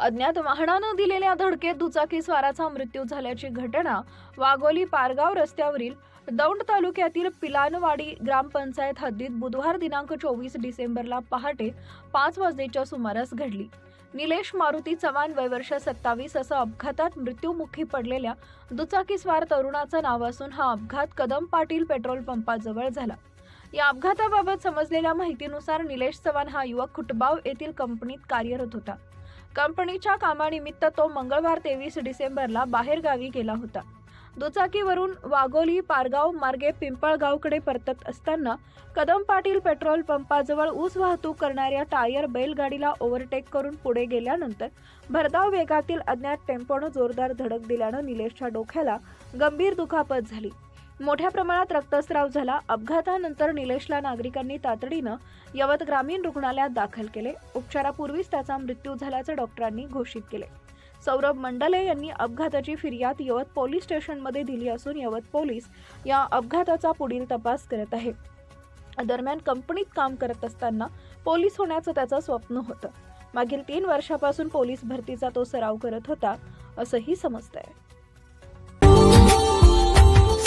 अज्ञात वाहनानं दिलेल्या धडकेत दुचाकी स्वाराचा मृत्यू झाल्याची घटना वाघोली पारगाव रस्त्यावरील दौंड तालुक्यातील पिलानवाडी ग्रामपंचायत हद्दीत बुधवार दिनांक चोवीस डिसेंबरला पहाटे पाच वाजेच्या सुमारास घडली. निलेश मारुती चव्हाण वय वर्ष सत्तावीस असं अपघातात मृत्यूमुखी पडलेल्या दुचाकीस्वार तरुणाचं नाव असून हा अपघात कदम पाटील पेट्रोल पंपाजवळ झाला. या अपघाताबाबत समजलेल्या माहितीनुसार निलेश चव्हाण हा युवक खुटबाव येथील कंपनीत कार्यरत होता. कंपनीच्या कामानिमित्त तो मंगळवार तेवीस डिसेंबरला बाहेरगावी गेला होता. दुचाकीवरून वाघोली पारगाव मार्गे पिंपळगावकडे परतत असताना कदम पाटील पेट्रोल पंपाजवळ ऊस वाहतूक करणाऱ्या टायर बैलगाडीला ओव्हरटेक करून पुढे गेल्यानंतर भरधाव वेगातील अज्ञात टेम्पोनं जोरदार धडक दिल्यानं निलेशच्या डोक्याला गंभीर दुखापत झाली. मोठ्या प्रमाणात रक्तस्राव झाला. अपघातानंतर निलेशला नागरिकांनी तातडीनं यवत ग्रामीण रुग्णालयात दाखल केले. उपचारापूर्वीच त्याचा मृत्यू झाल्याचं डॉक्टरांनी घोषित केले. सौरभ मंडले यांनी अपघाताची फिर्याद यवत पोलीस स्टेशनमध्ये दिली असून यवत पोलीस या अपघाताचा पुढील तपास करत आहे. दरम्यान कंपनीत काम करत असताना पोलीस होण्याचं त्याचं स्वप्न होतं. मागील तीन वर्षापासून पोलीस भरतीचा तो सराव करत होता असंही समजतंय.